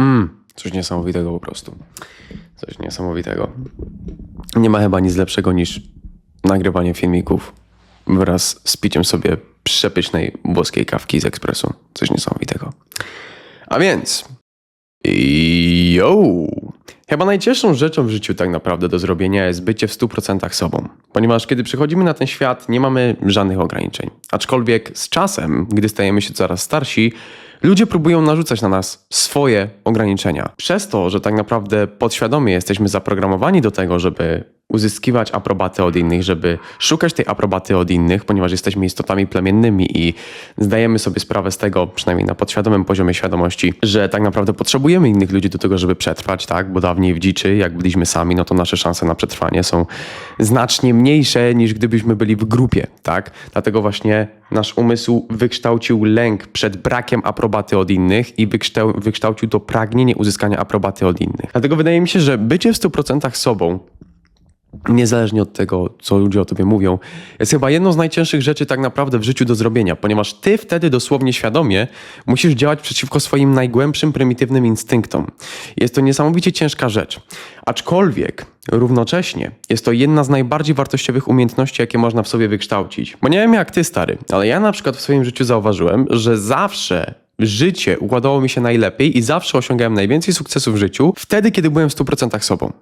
Mm, coś niesamowitego po prostu. Coś niesamowitego. Nie ma chyba nic lepszego niż nagrywanie filmików wraz z piciem sobie przepysznej włoskiej kawki z ekspresu. Coś niesamowitego. A więc... Yo! Chyba najcięższą rzeczą w życiu tak naprawdę do zrobienia jest bycie w 100% sobą. Ponieważ kiedy przychodzimy na ten świat, nie mamy żadnych ograniczeń. Aczkolwiek z czasem, gdy stajemy się coraz starsi, ludzie próbują narzucać na nas swoje ograniczenia. Przez to, że tak naprawdę podświadomie jesteśmy zaprogramowani do tego, żeby uzyskiwać aprobatę od innych, żeby szukać tej aprobaty od innych, ponieważ jesteśmy istotami plemiennymi i zdajemy sobie sprawę z tego, przynajmniej na podświadomym poziomie świadomości, że tak naprawdę potrzebujemy innych ludzi do tego, żeby przetrwać, tak? Bo dawniej w dziczy, jak byliśmy sami, no to nasze szanse na przetrwanie są znacznie mniejsze niż gdybyśmy byli w grupie, tak? Dlatego właśnie nasz umysł wykształcił lęk przed brakiem aprobaty od innych i wykształ- wykształcił to pragnienie uzyskania aprobaty od innych. Dlatego wydaje mi się, że bycie w 100% sobą niezależnie od tego, co ludzie o tobie mówią, jest chyba jedną z najcięższych rzeczy tak naprawdę w życiu do zrobienia, ponieważ ty wtedy dosłownie świadomie musisz działać przeciwko swoim najgłębszym, prymitywnym instynktom. Jest to niesamowicie ciężka rzecz. Aczkolwiek równocześnie jest to jedna z najbardziej wartościowych umiejętności, jakie można w sobie wykształcić. Bo nie wiem jak ty, stary, ale ja na przykład w swoim życiu zauważyłem, że zawsze życie układało mi się najlepiej i zawsze osiągałem najwięcej sukcesu w życiu wtedy, kiedy byłem w 100% sobą.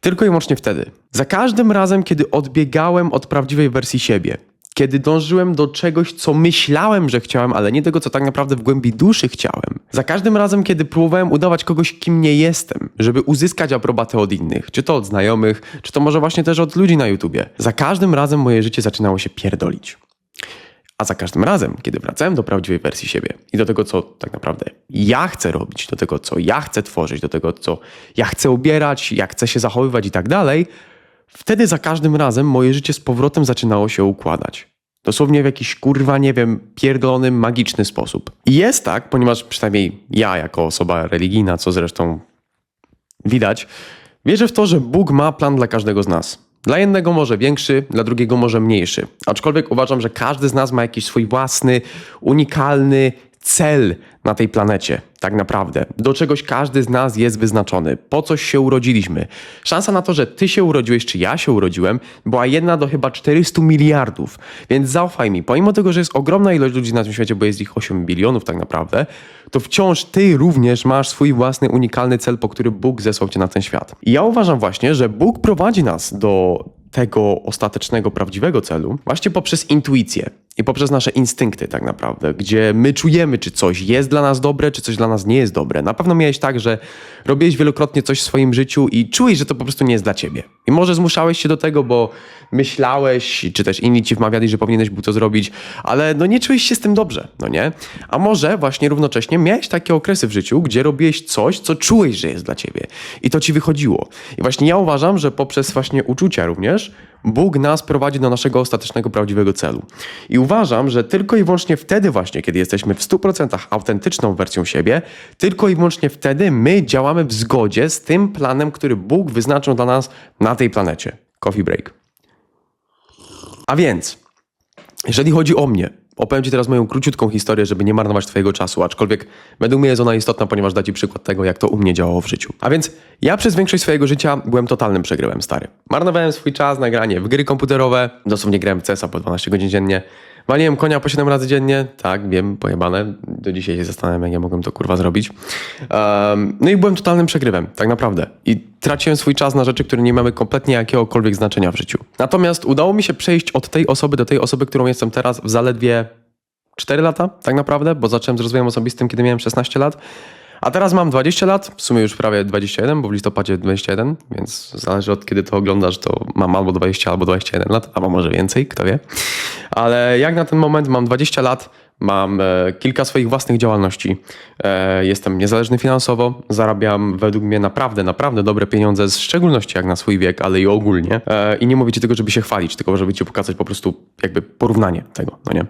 Tylko i wyłącznie wtedy. Za każdym razem, kiedy odbiegałem od prawdziwej wersji siebie, kiedy dążyłem do czegoś, co myślałem, że chciałem, ale nie tego, co tak naprawdę w głębi duszy chciałem. Za każdym razem, kiedy próbowałem udawać kogoś, kim nie jestem, żeby uzyskać aprobatę od innych, czy to od znajomych, czy to może właśnie też od ludzi na YouTubie. Za każdym razem moje życie zaczynało się pierdolić. A za każdym razem, kiedy wracałem do prawdziwej wersji siebie i do tego, co tak naprawdę ja chcę robić, do tego, co ja chcę tworzyć, do tego, co ja chcę ubierać, jak chcę się zachowywać i tak dalej, wtedy za każdym razem moje życie z powrotem zaczynało się układać. Dosłownie w jakiś kurwa, nie wiem, pierdolony, magiczny sposób. I jest tak, ponieważ przynajmniej ja, jako osoba religijna, co zresztą widać, wierzę w to, że Bóg ma plan dla każdego z nas. Dla jednego może większy, dla drugiego może mniejszy. Aczkolwiek uważam, że każdy z nas ma jakiś swój własny, unikalny cel na tej planecie, tak naprawdę. Do czegoś każdy z nas jest wyznaczony. Po coś się urodziliśmy. Szansa na to, że ty się urodziłeś, czy ja się urodziłem, była jedna do chyba 400 miliardów. Więc zaufaj mi, pomimo tego, że jest ogromna ilość ludzi na tym świecie, bo jest ich 8 bilionów tak naprawdę, to wciąż ty również masz swój własny, unikalny cel, po który Bóg zesłał cię na ten świat. I ja uważam właśnie, że Bóg prowadzi nas do tego ostatecznego, prawdziwego celu właśnie poprzez intuicję i poprzez nasze instynkty tak naprawdę, gdzie my czujemy, czy coś jest dla nas dobre, czy coś dla nas nie jest dobre. Na pewno miałeś tak, że robiłeś wielokrotnie coś w swoim życiu i czułeś, że to po prostu nie jest dla ciebie. I może zmuszałeś się do tego, bo myślałeś, czy też inni ci wmawiali, że powinieneś był to zrobić, ale no nie czułeś się z tym dobrze, no nie? A może właśnie równocześnie miałeś takie okresy w życiu, gdzie robiłeś coś, co czułeś, że jest dla ciebie i to ci wychodziło. I właśnie ja uważam, że poprzez właśnie uczucia również Bóg nas prowadzi do naszego ostatecznego, prawdziwego celu. I uważam, że tylko i wyłącznie wtedy właśnie, kiedy jesteśmy w 100% autentyczną wersją siebie, tylko i wyłącznie wtedy my działamy w zgodzie z tym planem, który Bóg wyznaczył dla nas na tej planecie. Coffee break. A więc, jeżeli chodzi o mnie, opowiem Ci teraz moją króciutką historię, żeby nie marnować Twojego czasu, aczkolwiek według mnie jest ona istotna, ponieważ da Ci przykład tego, jak to u mnie działało w życiu. A więc ja przez większość swojego życia byłem totalnym przegrywem, stary. Marnowałem swój czas na granie w gry komputerowe, dosłownie grałem w CS-a po 12 godzin dziennie, Waliłem konia po 7 razy dziennie, tak, wiem, pojebane. Do dzisiaj się zastanawiam, jak ja mogłem to kurwa zrobić. Um, no i byłem totalnym przegrywem, tak naprawdę. I traciłem swój czas na rzeczy, które nie miały kompletnie jakiegokolwiek znaczenia w życiu. Natomiast udało mi się przejść od tej osoby do tej osoby, którą jestem teraz w zaledwie 4 lata, tak naprawdę, bo zacząłem z rozwojem osobistym, kiedy miałem 16 lat. A teraz mam 20 lat, w sumie już prawie 21, bo w listopadzie 21, więc zależy od kiedy to oglądasz, to mam albo 20, albo 21 lat, albo może więcej, kto wie. Ale jak na ten moment mam 20 lat, mam e, kilka swoich własnych działalności, e, jestem niezależny finansowo, zarabiam według mnie naprawdę, naprawdę dobre pieniądze, w szczególności jak na swój wiek, ale i ogólnie. E, I nie mówię ci tego, żeby się chwalić, tylko żeby ci pokazać po prostu jakby porównanie tego, no nie.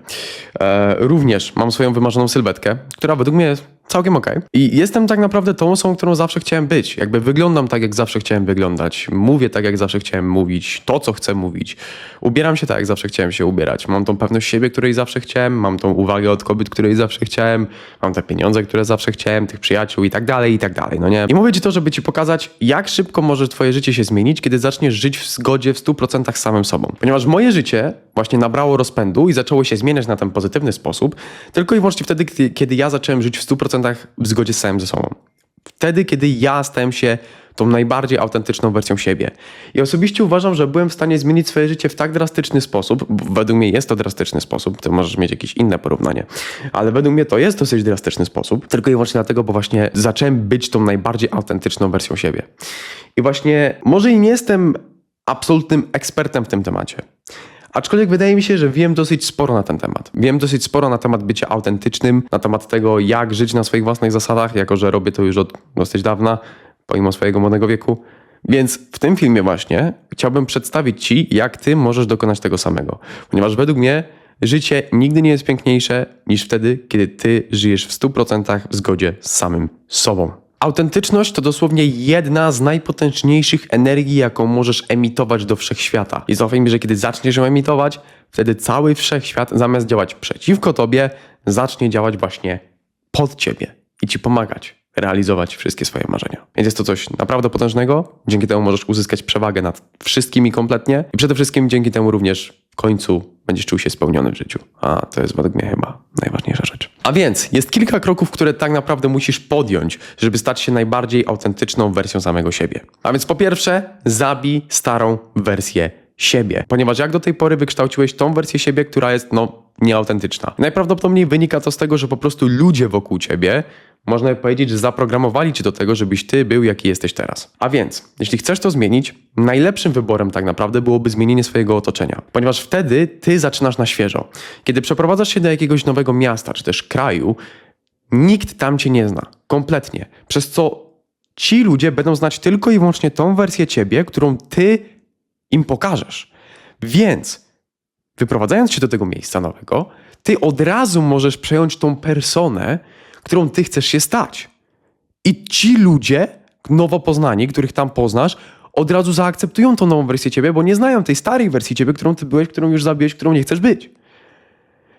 Również mam swoją wymarzoną sylwetkę, która według mnie całkiem okej. I jestem tak naprawdę tą osobą, którą zawsze chciałem być. Jakby wyglądam tak, jak zawsze chciałem wyglądać. Mówię tak, jak zawsze chciałem mówić. To, co chcę mówić. Ubieram się tak, jak zawsze chciałem się ubierać. Mam tą pewność siebie, której zawsze chciałem. Mam tą uwagę od kobiet, której zawsze chciałem. Mam te pieniądze, które zawsze chciałem, tych przyjaciół i tak dalej, i tak dalej, no nie? I mówię ci to, żeby ci pokazać, jak szybko może twoje życie się zmienić, kiedy zaczniesz żyć w zgodzie w 100% z samym sobą. Ponieważ moje życie właśnie nabrało rozpędu i zaczęło się zmieniać na ten pozytywny sposób, tylko i wyłącznie wtedy, kiedy- kiedy ja zacząłem żyć w 100% w zgodzie z samym ze sobą. Wtedy, kiedy ja stałem się tą najbardziej autentyczną wersją siebie. I osobiście uważam, że byłem w stanie zmienić swoje życie w tak drastyczny sposób, według mnie jest to drastyczny sposób, ty możesz mieć jakieś inne porównanie, ale według mnie to jest dosyć drastyczny sposób, tylko i wyłącznie dlatego, bo właśnie zacząłem być tą najbardziej autentyczną wersją siebie. I właśnie może i nie jestem absolutnym ekspertem w tym temacie, Aczkolwiek wydaje mi się, że wiem dosyć sporo na ten temat. Wiem dosyć sporo na temat bycia autentycznym, na temat tego, jak żyć na swoich własnych zasadach, jako że robię to już od dosyć dawna, pomimo swojego młodego wieku. Więc w tym filmie właśnie chciałbym przedstawić Ci, jak Ty możesz dokonać tego samego. Ponieważ według mnie życie nigdy nie jest piękniejsze niż wtedy, kiedy Ty żyjesz w 100% w zgodzie z samym sobą. Autentyczność to dosłownie jedna z najpotężniejszych energii, jaką możesz emitować do wszechświata. I zaufaj mi, że kiedy zaczniesz ją emitować, wtedy cały wszechświat zamiast działać przeciwko tobie, zacznie działać właśnie pod ciebie i ci pomagać realizować wszystkie swoje marzenia. Więc jest to coś naprawdę potężnego. Dzięki temu możesz uzyskać przewagę nad wszystkimi kompletnie i przede wszystkim dzięki temu również w końcu będziesz czuł się spełniony w życiu. A to jest według mnie chyba najważniejsza rzecz. A więc jest kilka kroków, które tak naprawdę musisz podjąć, żeby stać się najbardziej autentyczną wersją samego siebie. A więc po pierwsze, zabij starą wersję siebie. Ponieważ jak do tej pory wykształciłeś tą wersję siebie, która jest no nieautentyczna. Najprawdopodobniej wynika to z tego, że po prostu ludzie wokół ciebie można powiedzieć, że zaprogramowali cię do tego, żebyś ty był jaki jesteś teraz. A więc, jeśli chcesz to zmienić, najlepszym wyborem tak naprawdę byłoby zmienienie swojego otoczenia, ponieważ wtedy ty zaczynasz na świeżo. Kiedy przeprowadzasz się do jakiegoś nowego miasta czy też kraju, nikt tam cię nie zna. Kompletnie. Przez co ci ludzie będą znać tylko i wyłącznie tą wersję ciebie, którą ty im pokażesz. Więc wyprowadzając się do tego miejsca nowego, ty od razu możesz przejąć tą personę, którą ty chcesz się stać. I ci ludzie, nowo poznani, których tam poznasz, od razu zaakceptują tą nową wersję ciebie, bo nie znają tej starej wersji ciebie, którą ty byłeś, którą już zabiłeś, którą nie chcesz być.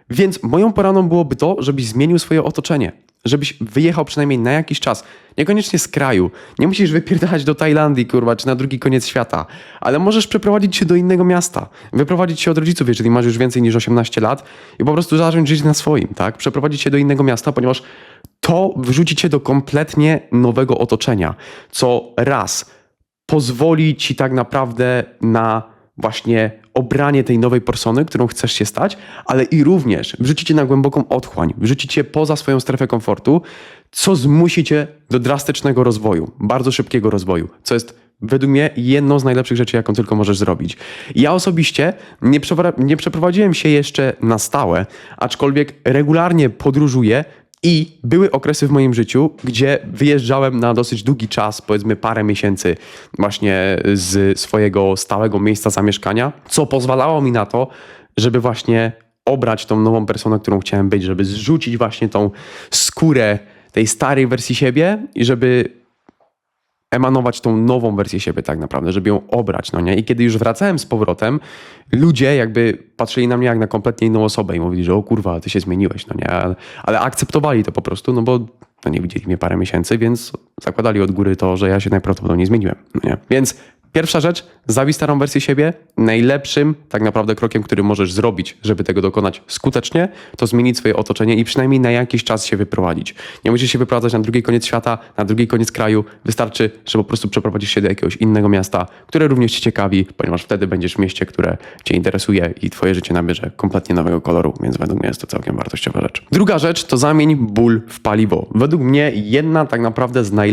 Więc moją poradą byłoby to, żebyś zmienił swoje otoczenie. Żebyś wyjechał przynajmniej na jakiś czas. Niekoniecznie z kraju. Nie musisz wypierdalać do Tajlandii, kurwa, czy na drugi koniec świata. Ale możesz przeprowadzić się do innego miasta. Wyprowadzić się od rodziców, jeżeli masz już więcej niż 18 lat i po prostu zacząć żyć na swoim, tak? Przeprowadzić się do innego miasta, ponieważ to wrzuci cię do kompletnie nowego otoczenia. Co raz pozwoli ci tak naprawdę na właśnie obranie tej nowej persony, którą chcesz się stać, ale i również wrzuci cię na głęboką otchłań, wrzuci cię poza swoją strefę komfortu, co zmusi cię do drastycznego rozwoju, bardzo szybkiego rozwoju, co jest według mnie jedną z najlepszych rzeczy, jaką tylko możesz zrobić. Ja osobiście nie, nie przeprowadziłem się jeszcze na stałe, aczkolwiek regularnie podróżuję i były okresy w moim życiu, gdzie wyjeżdżałem na dosyć długi czas, powiedzmy parę miesięcy, właśnie z swojego stałego miejsca zamieszkania, co pozwalało mi na to, żeby właśnie obrać tą nową personę, którą chciałem być, żeby zrzucić właśnie tą skórę tej starej wersji siebie i żeby emanować tą nową wersję siebie tak naprawdę, żeby ją obrać, no nie? I kiedy już wracałem z powrotem, ludzie jakby patrzyli na mnie jak na kompletnie inną osobę i mówili, że o kurwa, ty się zmieniłeś, no nie? Ale, ale akceptowali to po prostu, no bo no nie widzieli mnie parę miesięcy, więc zakładali od góry to, że ja się najprawdopodobniej zmieniłem, no nie? Więc Pierwsza rzecz, zabij starą wersję siebie. Najlepszym tak naprawdę krokiem, który możesz zrobić, żeby tego dokonać skutecznie, to zmienić swoje otoczenie i przynajmniej na jakiś czas się wyprowadzić. Nie musisz się wyprowadzać na drugi koniec świata, na drugi koniec kraju. Wystarczy, że po prostu przeprowadzisz się do jakiegoś innego miasta, które również cię ciekawi, ponieważ wtedy będziesz w mieście, które cię interesuje i twoje życie nabierze kompletnie nowego koloru, więc według mnie jest to całkiem wartościowa rzecz. Druga rzecz to zamień ból w paliwo. Według mnie jedna tak naprawdę z najlepszych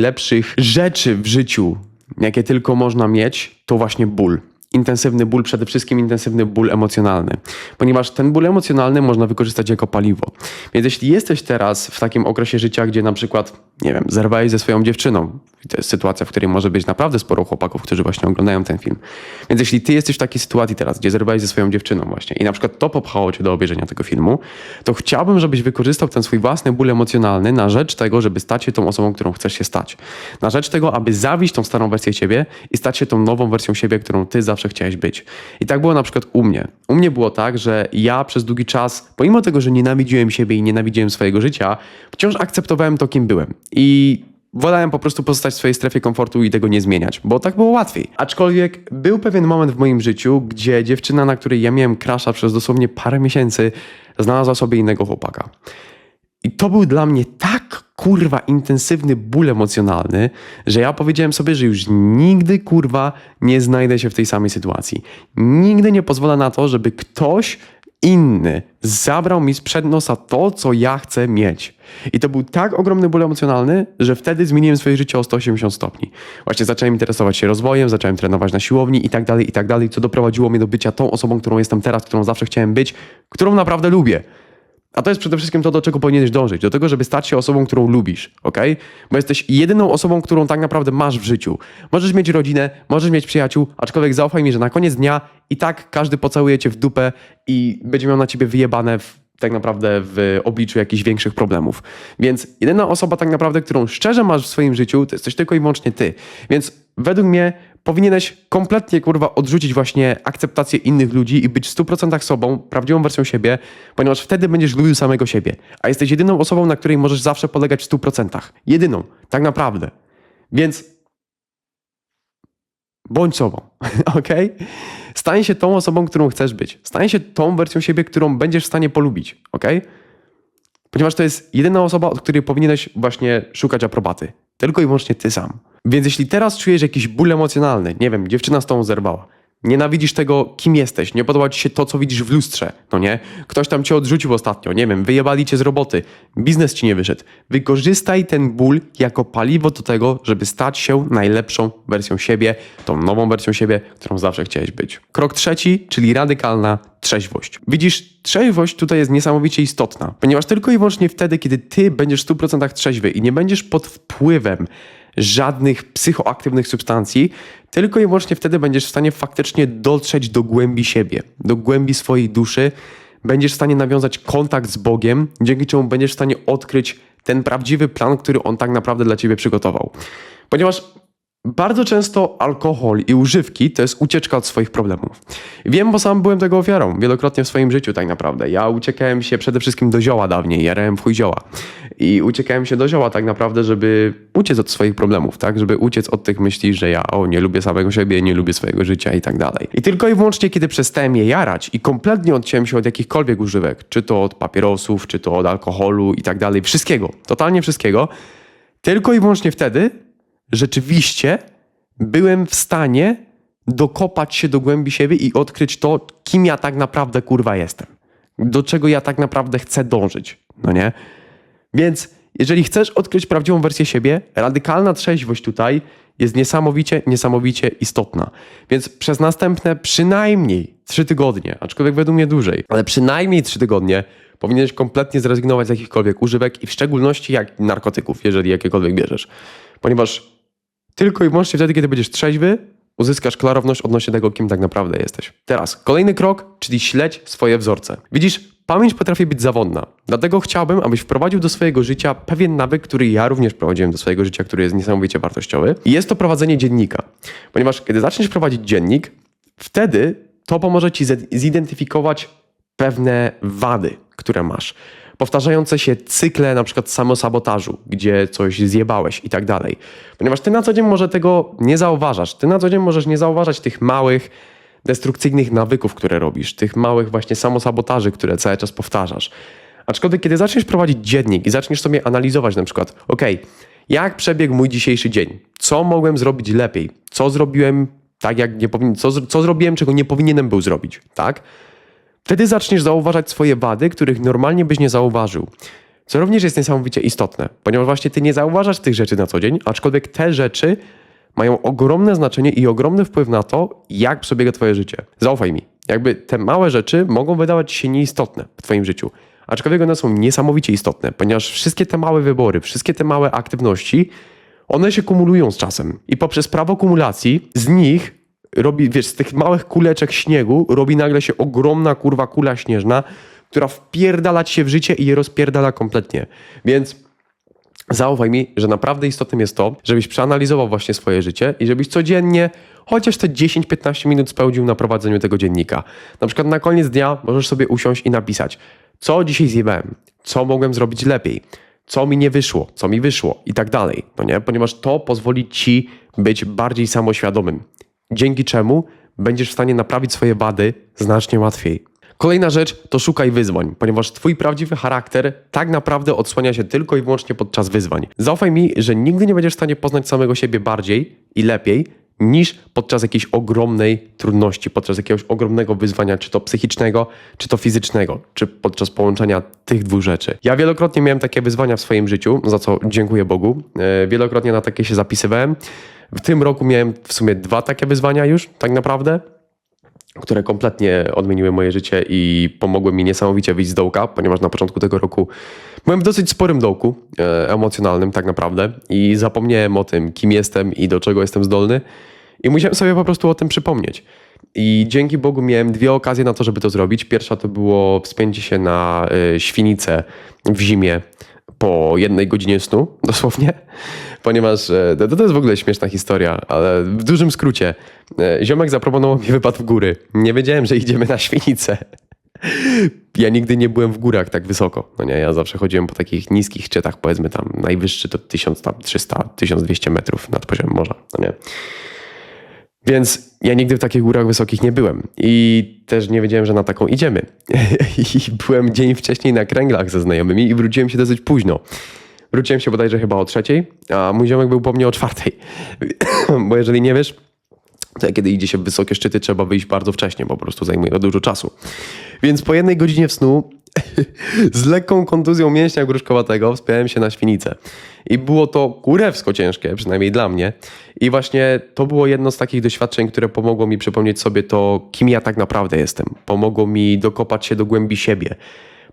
rzeczy w życiu, jakie tylko można mieć, to właśnie ból. Intensywny ból, przede wszystkim intensywny ból emocjonalny, ponieważ ten ból emocjonalny można wykorzystać jako paliwo. Więc jeśli jesteś teraz w takim okresie życia, gdzie na przykład, nie wiem, zerwałeś ze swoją dziewczyną, to jest sytuacja, w której może być naprawdę sporo chłopaków, którzy właśnie oglądają ten film. Więc jeśli ty jesteś w takiej sytuacji teraz, gdzie zerwałeś ze swoją dziewczyną właśnie i na przykład to popchało cię do obejrzenia tego filmu, to chciałbym, żebyś wykorzystał ten swój własny ból emocjonalny na rzecz tego, żeby stać się tą osobą, którą chcesz się stać. Na rzecz tego, aby zawieść tą starą wersję siebie i stać się tą nową wersją siebie, którą ty zawsze chciałeś być. I tak było na przykład u mnie. U mnie było tak, że ja przez długi czas, pomimo tego, że nienawidziłem siebie i nienawidziłem swojego życia, wciąż akceptowałem to, kim byłem. I wolałem po prostu pozostać w swojej strefie komfortu i tego nie zmieniać, bo tak było łatwiej. Aczkolwiek był pewien moment w moim życiu, gdzie dziewczyna, na której ja miałem krasza przez dosłownie parę miesięcy, znalazła sobie innego chłopaka. I to był dla mnie tak kurwa intensywny ból emocjonalny, że ja powiedziałem sobie, że już nigdy kurwa nie znajdę się w tej samej sytuacji. Nigdy nie pozwolę na to, żeby ktoś inny zabrał mi sprzed nosa to, co ja chcę mieć. I to był tak ogromny ból emocjonalny, że wtedy zmieniłem swoje życie o 180 stopni. Właśnie zacząłem interesować się rozwojem, zacząłem trenować na siłowni i tak dalej, i tak dalej, co doprowadziło mnie do bycia tą osobą, którą jestem teraz, którą zawsze chciałem być, którą naprawdę lubię. A to jest przede wszystkim to, do czego powinieneś dążyć. Do tego, żeby stać się osobą, którą lubisz, ok? Bo jesteś jedyną osobą, którą tak naprawdę masz w życiu. Możesz mieć rodzinę, możesz mieć przyjaciół, aczkolwiek zaufaj mi, że na koniec dnia i tak każdy pocałuje cię w dupę i będzie miał na ciebie wyjebane w, tak naprawdę w obliczu jakichś większych problemów. Więc jedyna osoba tak naprawdę, którą szczerze masz w swoim życiu, to jesteś tylko i wyłącznie ty. Więc według mnie powinieneś kompletnie, kurwa, odrzucić właśnie akceptację innych ludzi i być w 100% sobą, prawdziwą wersją siebie, ponieważ wtedy będziesz lubił samego siebie. A jesteś jedyną osobą, na której możesz zawsze polegać w 100%. Jedyną, tak naprawdę. Więc bądź sobą, ok? Stań się tą osobą, którą chcesz być. Stań się tą wersją siebie, którą będziesz w stanie polubić, ok? Ponieważ to jest jedyna osoba, od której powinieneś właśnie szukać aprobaty. Tylko i wyłącznie ty sam. Więc jeśli teraz czujesz jakiś ból emocjonalny, nie wiem, dziewczyna z tobą zerwała, nienawidzisz tego, kim jesteś, nie podoba ci się to, co widzisz w lustrze, no nie? Ktoś tam cię odrzucił ostatnio, nie wiem, wyjebali cię z roboty, biznes ci nie wyszedł. Wykorzystaj ten ból jako paliwo do tego, żeby stać się najlepszą wersją siebie, tą nową wersją siebie, którą zawsze chciałeś być. Krok trzeci, czyli radykalna trzeźwość. Widzisz, trzeźwość tutaj jest niesamowicie istotna, ponieważ tylko i wyłącznie wtedy, kiedy ty będziesz w 100% trzeźwy i nie będziesz pod wpływem żadnych psychoaktywnych substancji, tylko i wyłącznie wtedy będziesz w stanie faktycznie dotrzeć do głębi siebie, do głębi swojej duszy, będziesz w stanie nawiązać kontakt z Bogiem, dzięki czemu będziesz w stanie odkryć ten prawdziwy plan, który On tak naprawdę dla ciebie przygotował. Ponieważ bardzo często alkohol i używki to jest ucieczka od swoich problemów. Wiem, bo sam byłem tego ofiarą wielokrotnie w swoim życiu tak naprawdę. Ja uciekałem się przede wszystkim do zioła dawniej, jarałem w chuj zioła. I uciekałem się do zioła tak naprawdę, żeby uciec od swoich problemów, tak? Żeby uciec od tych myśli, że ja o, nie lubię samego siebie, nie lubię swojego życia i tak dalej. I tylko i wyłącznie, kiedy przestałem je jarać i kompletnie odciąłem się od jakichkolwiek używek, czy to od papierosów, czy to od alkoholu i tak dalej, wszystkiego, totalnie wszystkiego, tylko i wyłącznie wtedy rzeczywiście byłem w stanie dokopać się do głębi siebie i odkryć to, kim ja tak naprawdę kurwa jestem. Do czego ja tak naprawdę chcę dążyć, no nie? Więc jeżeli chcesz odkryć prawdziwą wersję siebie, radykalna trzeźwość tutaj jest niesamowicie, niesamowicie istotna. Więc przez następne przynajmniej trzy tygodnie, aczkolwiek według mnie dłużej, ale przynajmniej trzy tygodnie powinieneś kompletnie zrezygnować z jakichkolwiek używek i w szczególności jak narkotyków, jeżeli jakiekolwiek bierzesz. Ponieważ tylko i wyłącznie wtedy, kiedy będziesz trzeźwy, uzyskasz klarowność odnośnie tego, kim tak naprawdę jesteś. Teraz kolejny krok, czyli śledź swoje wzorce. Widzisz, pamięć potrafi być zawodna. Dlatego chciałbym, abyś wprowadził do swojego życia pewien nawyk, który ja również prowadziłem do swojego życia, który jest niesamowicie wartościowy. I jest to prowadzenie dziennika. Ponieważ kiedy zaczniesz prowadzić dziennik, wtedy to pomoże ci zidentyfikować pewne wady, które masz powtarzające się cykle na przykład samosabotażu, gdzie coś zjebałeś i tak dalej. Ponieważ ty na co dzień może tego nie zauważasz. Ty na co dzień możesz nie zauważać tych małych, destrukcyjnych nawyków, które robisz, tych małych właśnie samosabotaży, które cały czas powtarzasz. Aczkolwiek kiedy zaczniesz prowadzić dziennik i zaczniesz sobie analizować na przykład, ok, jak przebiegł mój dzisiejszy dzień? Co mogłem zrobić lepiej? Co zrobiłem tak, jak nie powinien, co, co zrobiłem, czego nie powinienem był zrobić, tak? Wtedy zaczniesz zauważać swoje wady, których normalnie byś nie zauważył. Co również jest niesamowicie istotne, ponieważ właśnie ty nie zauważasz tych rzeczy na co dzień, aczkolwiek te rzeczy mają ogromne znaczenie i ogromny wpływ na to, jak przebiega twoje życie. Zaufaj mi, jakby te małe rzeczy mogą wydawać się nieistotne w twoim życiu, aczkolwiek one są niesamowicie istotne, ponieważ wszystkie te małe wybory, wszystkie te małe aktywności one się kumulują z czasem. I poprzez prawo kumulacji z nich robi, wiesz, z tych małych kuleczek śniegu robi nagle się ogromna kurwa kula śnieżna, która wpierdala ci się w życie i je rozpierdala kompletnie. Więc zaufaj mi, że naprawdę istotnym jest to, żebyś przeanalizował właśnie swoje życie i żebyś codziennie chociaż te 10-15 minut spełnił na prowadzeniu tego dziennika. Na przykład na koniec dnia możesz sobie usiąść i napisać, co dzisiaj zjebałem, co mogłem zrobić lepiej, co mi nie wyszło, co mi wyszło i tak dalej, no nie? Ponieważ to pozwoli ci być bardziej samoświadomym, dzięki czemu będziesz w stanie naprawić swoje wady znacznie łatwiej. Kolejna rzecz to szukaj wyzwań, ponieważ twój prawdziwy charakter tak naprawdę odsłania się tylko i wyłącznie podczas wyzwań. Zaufaj mi, że nigdy nie będziesz w stanie poznać samego siebie bardziej i lepiej niż podczas jakiejś ogromnej trudności, podczas jakiegoś ogromnego wyzwania, czy to psychicznego, czy to fizycznego, czy podczas połączenia tych dwóch rzeczy. Ja wielokrotnie miałem takie wyzwania w swoim życiu, za co dziękuję Bogu. E, Wielokrotnie na takie się zapisywałem. W tym roku miałem w sumie dwa takie wyzwania już, tak naprawdę które kompletnie odmieniły moje życie i pomogły mi niesamowicie wyjść z dołka, ponieważ na początku tego roku byłem w dosyć sporym dołku e, emocjonalnym tak naprawdę i zapomniałem o tym, kim jestem i do czego jestem zdolny i musiałem sobie po prostu o tym przypomnieć. I dzięki Bogu miałem dwie okazje na to, żeby to zrobić. Pierwsza to było wspięcie się na e, świnicę w zimie po jednej godzinie snu, dosłownie, ponieważ e, to, to jest w ogóle śmieszna historia, ale w dużym skrócie, e, ziomek zaproponował mi wypad w góry. Nie wiedziałem, że idziemy na świnicę. Ja nigdy nie byłem w górach tak wysoko. No nie, ja zawsze chodziłem po takich niskich szczytach, powiedzmy tam najwyższy to 1300-1200 metrów nad poziomem morza. No nie. Więc ja nigdy w takich górach wysokich nie byłem i też nie wiedziałem, że na taką idziemy. I byłem dzień wcześniej na kręglach ze znajomymi i wróciłem się dosyć późno. Wróciłem się bodajże chyba o trzeciej, a mój ziomek był po mnie o czwartej. Bo jeżeli nie wiesz, to kiedy idzie się w wysokie szczyty, trzeba wyjść bardzo wcześnie, po prostu zajmuje to dużo czasu. Więc po jednej godzinie w snu z lekką kontuzją mięśnia gruszkowatego wspiąłem się na świnicę. I było to kurewsko ciężkie, przynajmniej dla mnie. I właśnie to było jedno z takich doświadczeń, które pomogło mi przypomnieć sobie to, kim ja tak naprawdę jestem. Pomogło mi dokopać się do głębi siebie.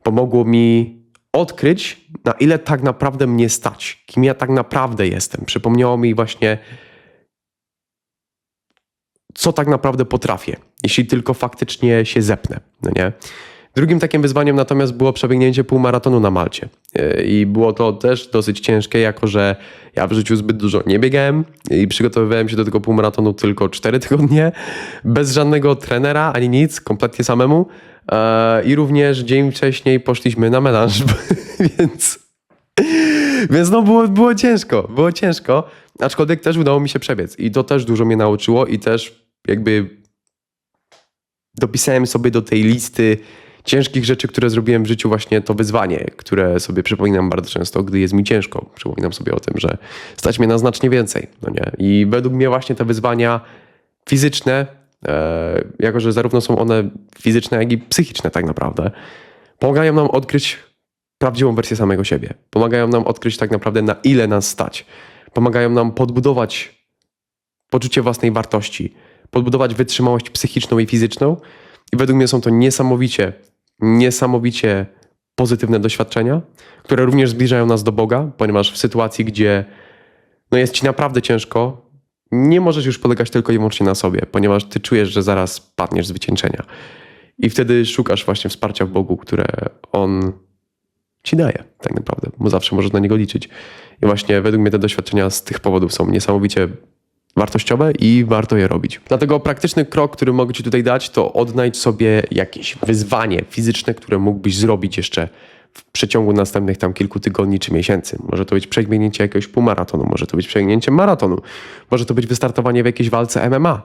Pomogło mi odkryć, na ile tak naprawdę mnie stać, kim ja tak naprawdę jestem. Przypomniało mi właśnie, co tak naprawdę potrafię, jeśli tylko faktycznie się zepnę, no nie? Drugim takim wyzwaniem natomiast było przebiegnięcie półmaratonu na Malcie. Yy, I było to też dosyć ciężkie, jako że ja w życiu zbyt dużo nie biegałem i przygotowywałem się do tego półmaratonu tylko 4 tygodnie, bez żadnego trenera ani nic, kompletnie samemu. Yy, I również dzień wcześniej poszliśmy na melanż, więc więc no było, było ciężko, było ciężko, aczkolwiek też udało mi się przebiec i to też dużo mnie nauczyło i też jakby dopisałem sobie do tej listy ciężkich rzeczy, które zrobiłem w życiu właśnie to wyzwanie, które sobie przypominam bardzo często, gdy jest mi ciężko. Przypominam sobie o tym, że stać mnie na znacznie więcej, no nie? I według mnie właśnie te wyzwania fizyczne, e, jako że zarówno są one fizyczne, jak i psychiczne tak naprawdę, pomagają nam odkryć prawdziwą wersję samego siebie. Pomagają nam odkryć tak naprawdę na ile nas stać. Pomagają nam podbudować poczucie własnej wartości, podbudować wytrzymałość psychiczną i fizyczną. I według mnie są to niesamowicie, niesamowicie pozytywne doświadczenia, które również zbliżają nas do Boga, ponieważ w sytuacji, gdzie no jest ci naprawdę ciężko, nie możesz już polegać tylko i wyłącznie na sobie, ponieważ ty czujesz, że zaraz padniesz z wycieńczenia. I wtedy szukasz właśnie wsparcia w Bogu, które On ci daje, tak naprawdę, bo zawsze możesz na niego liczyć. I właśnie według mnie te doświadczenia z tych powodów są niesamowicie wartościowe i warto je robić. Dlatego praktyczny krok, który mogę Ci tutaj dać, to odnajdź sobie jakieś wyzwanie fizyczne, które mógłbyś zrobić jeszcze w przeciągu następnych tam kilku tygodni czy miesięcy. Może to być przebiegnięcie jakiegoś półmaratonu, może to być przebiegnięcie maratonu, może to być wystartowanie w jakiejś walce MMA,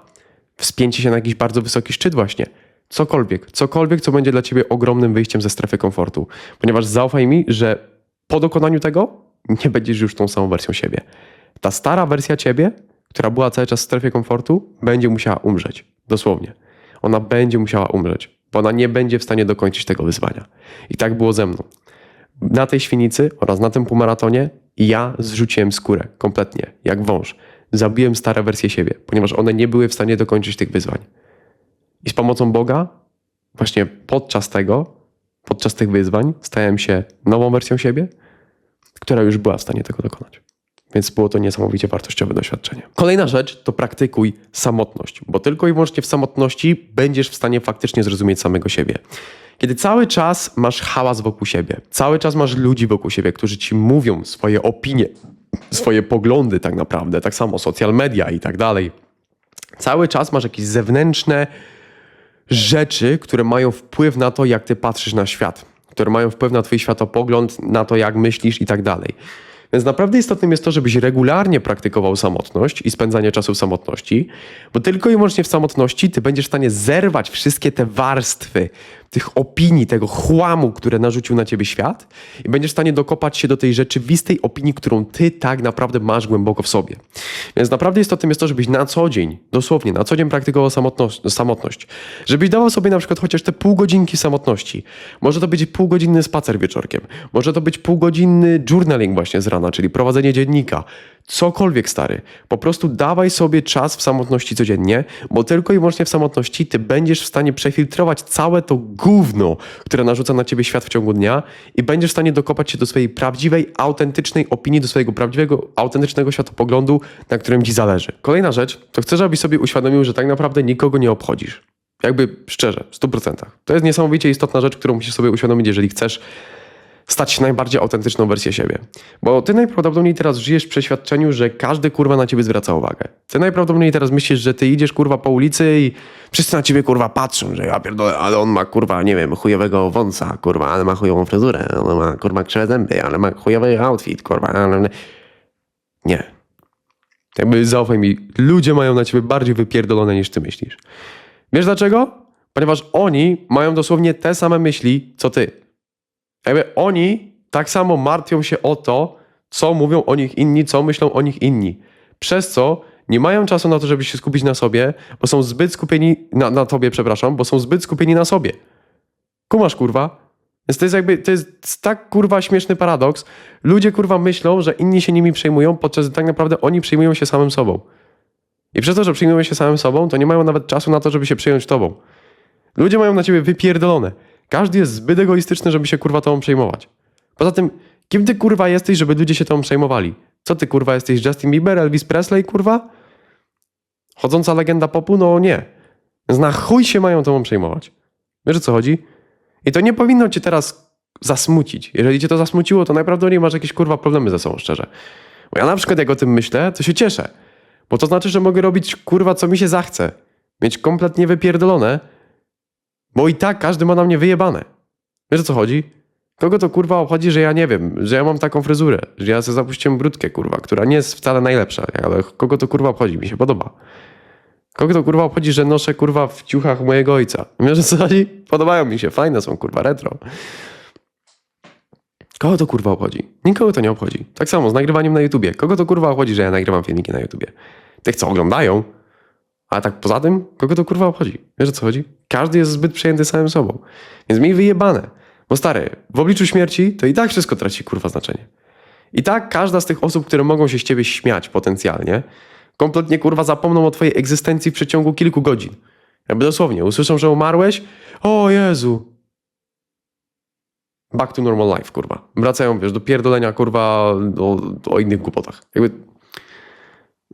wspięcie się na jakiś bardzo wysoki szczyt właśnie. Cokolwiek, cokolwiek, co będzie dla ciebie ogromnym wyjściem ze strefy komfortu. Ponieważ zaufaj mi, że po dokonaniu tego nie będziesz już tą samą wersją siebie. Ta stara wersja ciebie, która była cały czas w strefie komfortu, będzie musiała umrzeć. Dosłownie. Ona będzie musiała umrzeć, bo ona nie będzie w stanie dokończyć tego wyzwania. I tak było ze mną. Na tej świnicy oraz na tym półmaratonie ja zrzuciłem skórę kompletnie, jak wąż. Zabiłem stare wersje siebie, ponieważ one nie były w stanie dokończyć tych wyzwań. I z pomocą Boga, właśnie podczas tego, podczas tych wyzwań, stałem się nową wersją siebie, która już była w stanie tego dokonać. Więc było to niesamowicie wartościowe doświadczenie. Kolejna rzecz to praktykuj samotność, bo tylko i wyłącznie w samotności będziesz w stanie faktycznie zrozumieć samego siebie. Kiedy cały czas masz hałas wokół siebie, cały czas masz ludzi wokół siebie, którzy ci mówią swoje opinie, swoje poglądy tak naprawdę, tak samo social media i tak dalej. Cały czas masz jakieś zewnętrzne rzeczy, które mają wpływ na to, jak ty patrzysz na świat, które mają wpływ na twój światopogląd, na to, jak myślisz i tak dalej. Więc naprawdę istotnym jest to, żebyś regularnie praktykował samotność i spędzanie czasu w samotności, bo tylko i wyłącznie w samotności ty będziesz w stanie zerwać wszystkie te warstwy tych opinii, tego chłamu, które narzucił na ciebie świat i będziesz w stanie dokopać się do tej rzeczywistej opinii, którą ty tak naprawdę masz głęboko w sobie. Więc naprawdę istotnym jest to, żebyś na co dzień, dosłownie na co dzień praktykował samotność, samotność. Żebyś dawał sobie na przykład chociaż te pół godzinki samotności. Może to być półgodzinny spacer wieczorkiem. Może to być półgodzinny journaling właśnie z rana, czyli prowadzenie dziennika. Cokolwiek, stary. Po prostu dawaj sobie czas w samotności codziennie, bo tylko i wyłącznie w samotności ty będziesz w stanie przefiltrować całe to gówno, które narzuca na ciebie świat w ciągu dnia i będziesz w stanie dokopać się do swojej prawdziwej, autentycznej opinii, do swojego prawdziwego, autentycznego światopoglądu, na którym ci zależy. Kolejna rzecz, to chcę, żebyś sobie uświadomił, że tak naprawdę nikogo nie obchodzisz. Jakby szczerze, w 100%. To jest niesamowicie istotna rzecz, którą musisz sobie uświadomić, jeżeli chcesz stać się najbardziej autentyczną wersję siebie. Bo ty najprawdopodobniej teraz żyjesz w przeświadczeniu, że każdy kurwa na ciebie zwraca uwagę. Ty najprawdopodobniej teraz myślisz, że ty idziesz kurwa po ulicy i wszyscy na ciebie kurwa patrzą, że ja pierdolę, ale on ma kurwa, nie wiem, chujowego wąsa, kurwa, ale ma chujową fryzurę, on ma kurwa krzywe zęby, ale ma chujowy outfit, kurwa, ale... Nie. Jakby zaufaj mi, ludzie mają na ciebie bardziej wypierdolone niż ty myślisz. Wiesz dlaczego? Ponieważ oni mają dosłownie te same myśli, co ty. Jakby oni tak samo martwią się o to, co mówią o nich inni, co myślą o nich inni. Przez co nie mają czasu na to, żeby się skupić na sobie, bo są zbyt skupieni na, na tobie, przepraszam, bo są zbyt skupieni na sobie. Kumasz, kurwa? Więc to jest jakby, to jest tak kurwa śmieszny paradoks. Ludzie kurwa myślą, że inni się nimi przejmują, podczas gdy tak naprawdę oni przejmują się samym sobą. I przez to, że przejmują się samym sobą, to nie mają nawet czasu na to, żeby się przejąć tobą. Ludzie mają na ciebie wypierdolone. Każdy jest zbyt egoistyczny, żeby się kurwa tobą przejmować. Poza tym, kim ty kurwa jesteś, żeby ludzie się tobą przejmowali? Co ty kurwa jesteś Justin Bieber, Elvis Presley kurwa? Chodząca legenda popu? No nie. Więc na chuj się mają tobą przejmować. Wiesz o co chodzi? I to nie powinno cię teraz zasmucić. Jeżeli cię to zasmuciło, to najprawdopodobniej masz jakieś kurwa problemy ze sobą, szczerze. Bo ja na przykład jak o tym myślę, to się cieszę. Bo to znaczy, że mogę robić kurwa co mi się zachce. Mieć kompletnie wypierdolone, bo i tak każdy ma na mnie wyjebane. Wiesz o co chodzi? Kogo to kurwa obchodzi, że ja nie wiem, że ja mam taką fryzurę, że ja sobie zapuściłem brudkę kurwa, która nie jest wcale najlepsza, ale kogo to kurwa obchodzi, mi się podoba. Kogo to kurwa obchodzi, że noszę kurwa w ciuchach mojego ojca? Wiesz o co chodzi? Podobają mi się, fajne są kurwa, retro. Kogo to kurwa obchodzi? Nikogo to nie obchodzi. Tak samo z nagrywaniem na YouTubie. Kogo to kurwa obchodzi, że ja nagrywam filmiki na YouTubie? Tych, co oglądają, a tak poza tym, kogo to kurwa obchodzi? Wiesz o co chodzi? Każdy jest zbyt przejęty samym sobą. Więc mi wyjebane. Bo stary, w obliczu śmierci to i tak wszystko traci kurwa znaczenie. I tak każda z tych osób, które mogą się z ciebie śmiać potencjalnie, kompletnie kurwa zapomną o twojej egzystencji w przeciągu kilku godzin. Jakby dosłownie, usłyszą, że umarłeś, o Jezu. Back to normal life, kurwa. Wracają, wiesz, do pierdolenia, kurwa, o, o innych głupotach. Jakby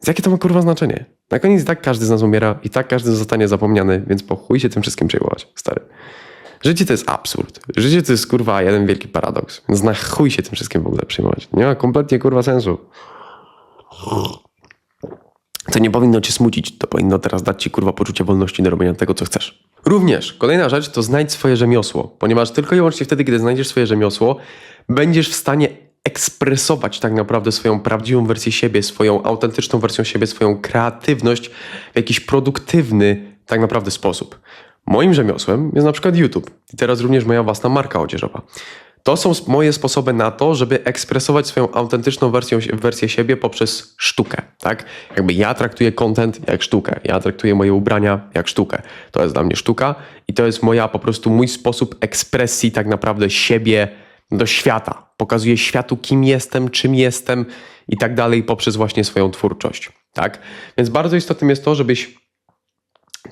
Jakie to ma kurwa znaczenie? Na koniec i tak każdy z nas umiera i tak każdy zostanie zapomniany, więc po chuj się tym wszystkim przejmować, stary. Życie to jest absurd. Życie to jest kurwa jeden wielki paradoks. Więc na chuj się tym wszystkim w ogóle przejmować. Nie ma kompletnie kurwa sensu. To nie powinno cię smucić, to powinno teraz dać ci kurwa poczucie wolności do robienia tego, co chcesz. Również kolejna rzecz to znajdź swoje rzemiosło, ponieważ tylko i wyłącznie wtedy, kiedy znajdziesz swoje rzemiosło, będziesz w stanie ekspresować tak naprawdę swoją prawdziwą wersję siebie, swoją autentyczną wersją siebie, swoją kreatywność w jakiś produktywny tak naprawdę sposób. Moim rzemiosłem jest na przykład YouTube i teraz również moja własna marka odzieżowa. To są moje sposoby na to, żeby ekspresować swoją autentyczną wersję, wersję siebie poprzez sztukę, tak? Jakby ja traktuję content jak sztukę, ja traktuję moje ubrania jak sztukę. To jest dla mnie sztuka i to jest moja po prostu mój sposób ekspresji tak naprawdę siebie do świata. Pokazuję światu, kim jestem, czym jestem i tak dalej poprzez właśnie swoją twórczość, tak? Więc bardzo istotnym jest to, żebyś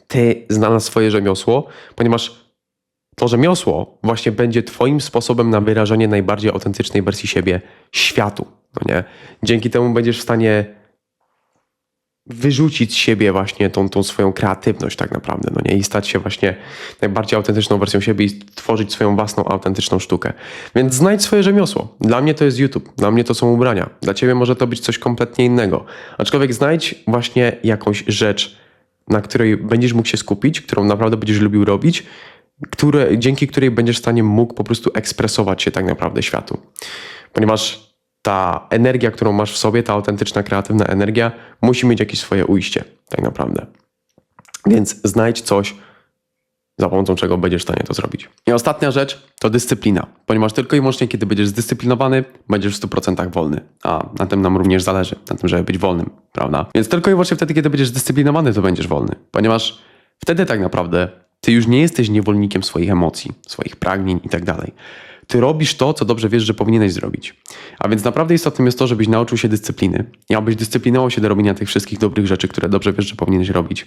ty znalazł swoje rzemiosło, ponieważ to rzemiosło właśnie będzie Twoim sposobem na wyrażenie najbardziej autentycznej wersji siebie światu. no nie? Dzięki temu będziesz w stanie wyrzucić z siebie właśnie tą, tą swoją kreatywność tak naprawdę, no nie? I stać się właśnie najbardziej autentyczną wersją siebie i tworzyć swoją własną autentyczną sztukę. Więc znajdź swoje rzemiosło. Dla mnie to jest YouTube, dla mnie to są ubrania. Dla ciebie może to być coś kompletnie innego. Aczkolwiek znajdź właśnie jakąś rzecz, na której będziesz mógł się skupić, którą naprawdę będziesz lubił robić, które, dzięki której będziesz w stanie mógł po prostu ekspresować się tak naprawdę światu. Ponieważ ta energia, którą masz w sobie, ta autentyczna, kreatywna energia, musi mieć jakieś swoje ujście, tak naprawdę. Więc znajdź coś, za pomocą czego będziesz w stanie to zrobić. I ostatnia rzecz to dyscyplina, ponieważ tylko i wyłącznie kiedy będziesz zdyscyplinowany, będziesz w 100% wolny. A na tym nam również zależy, na tym, żeby być wolnym, prawda? Więc tylko i wyłącznie wtedy, kiedy będziesz zdyscyplinowany, to będziesz wolny, ponieważ wtedy tak naprawdę ty już nie jesteś niewolnikiem swoich emocji, swoich pragnień i tak. Ty robisz to, co dobrze wiesz, że powinieneś zrobić. A więc naprawdę istotnym jest to, żebyś nauczył się dyscypliny i abyś dyscyplinował się do robienia tych wszystkich dobrych rzeczy, które dobrze wiesz, że powinieneś robić.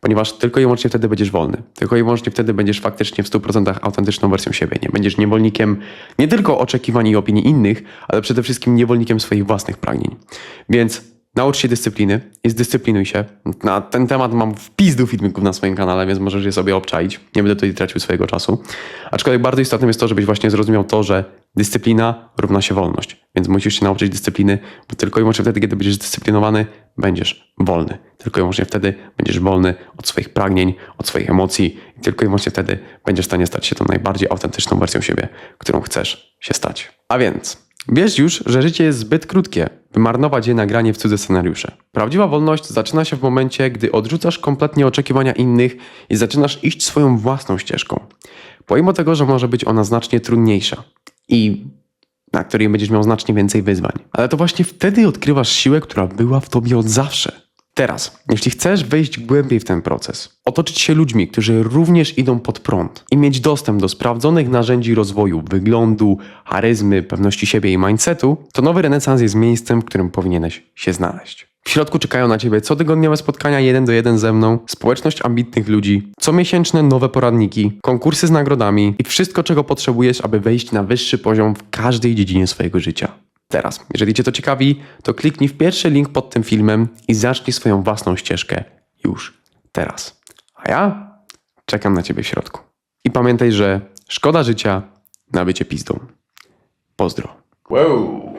Ponieważ tylko i wyłącznie wtedy będziesz wolny. Tylko i wyłącznie wtedy będziesz faktycznie w 100% autentyczną wersją siebie. Nie będziesz niewolnikiem nie tylko oczekiwań i opinii innych, ale przede wszystkim niewolnikiem swoich własnych pragnień. Więc Naucz się dyscypliny i zdyscyplinuj się. Na ten temat mam wpis do filmików na swoim kanale, więc możesz je sobie obczaić. Nie będę tutaj tracił swojego czasu. Aczkolwiek bardzo istotnym jest to, żebyś właśnie zrozumiał to, że dyscyplina równa się wolność. Więc musisz się nauczyć dyscypliny, bo tylko i wyłącznie wtedy, kiedy będziesz zdyscyplinowany, będziesz wolny. Tylko i wyłącznie wtedy będziesz wolny od swoich pragnień, od swoich emocji i tylko i wyłącznie wtedy będziesz w stanie stać się tą najbardziej autentyczną wersją siebie, którą chcesz się stać. A więc Wiesz już, że życie jest zbyt krótkie, by marnować je na granie w cudze scenariusze. Prawdziwa wolność zaczyna się w momencie, gdy odrzucasz kompletnie oczekiwania innych i zaczynasz iść swoją własną ścieżką. Pomimo tego, że może być ona znacznie trudniejsza i na której będziesz miał znacznie więcej wyzwań. Ale to właśnie wtedy odkrywasz siłę, która była w tobie od zawsze. Teraz, jeśli chcesz wejść głębiej w ten proces, otoczyć się ludźmi, którzy również idą pod prąd i mieć dostęp do sprawdzonych narzędzi rozwoju, wyglądu, charyzmy, pewności siebie i mindsetu, to nowy renesans jest miejscem, w którym powinieneś się znaleźć. W środku czekają na Ciebie cotygodniowe spotkania jeden do jeden ze mną, społeczność ambitnych ludzi, comiesięczne nowe poradniki, konkursy z nagrodami i wszystko, czego potrzebujesz, aby wejść na wyższy poziom w każdej dziedzinie swojego życia. Teraz, jeżeli Cię to ciekawi, to kliknij w pierwszy link pod tym filmem i zacznij swoją własną ścieżkę już teraz. A ja czekam na Ciebie w środku. I pamiętaj, że szkoda życia na bycie pizdą. Pozdro. Wow.